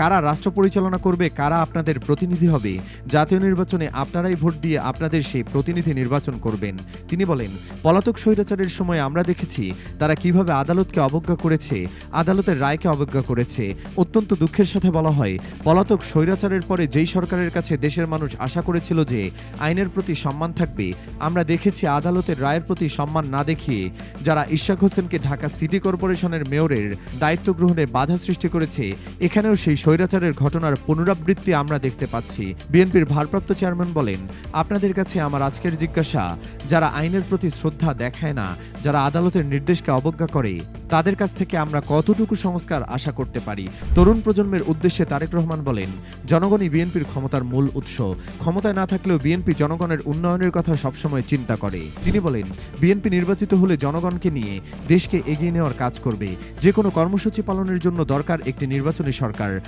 কারা রাষ্ট্র পরিচালনা করবে, কারা আপনাদের প্রতিনিধি হবে? জাতীয় নির্বাচনে আপনারাই ভোট দিয়ে আপনাদের সেই প্রতিনিধি নির্বাচন করবেন। তিনি বলেন, পলাতক স্বৈরাচারের সময় আমরা দেখেছি তারা কীভাবে আদালতকে অবজ্ঞা করেছে, আদালতের রায়কে অবজ্ঞা করেছে। অত্যন্ত দুঃখের সাথে বলা হয়, পলাতক স্বৈরাচারের পরে যেই সরকারের কাছে দেশের মানুষ আশা করেছিল যে আইনের প্রতি সম্মান থাকবে, আমরা দেখেছি আদালতের রায়ের প্রতি সম্মান না দেখিয়ে যারা ইশাক হোসেনকে ঢাকা সিটি কর্পোরেশনের মেয়রের দায়িত্ব গ্রহণে বাধা সৃষ্টি করেছে, এখানেও সেই স্বৈরাচারের ঘটনার পুনরাবৃত্তি আমরা দেখতে পাচ্ছি। বিএনপির ভারপ্রাপ্ত চেয়ারম্যান বলেন, আপনাদের কাছে আমার আজকের জিজ্ঞাসা, যারা আইনের প্রতি শ্রদ্ধা দেখায় না, যারা আদালতের নির্দেশকে অবজ্ঞা করে, তাদের কাছ থেকে আমরা কতটুকু সংস্কার আশা করতে পারি? তরুণ প্রজন্মের উদ্দেশ্যে তারেক রহমান বলেন, জনগণই বিএনপির ক্ষমতার মূল উৎস। ক্ষমতায় না থাকলেও বিএনপি জনগণের উন্নয়নের কথা সবসময় চিন্তা করে। তিনি বলেন, বিএনপি নির্বাচিত হলে জনগণকে নিয়ে দেশকে এগিয়ে নেওয়ার কাজ করবে। যে কোনো কর্মসূচি পালনের জন্য দরকার একটি নির্বাচনী সরকার।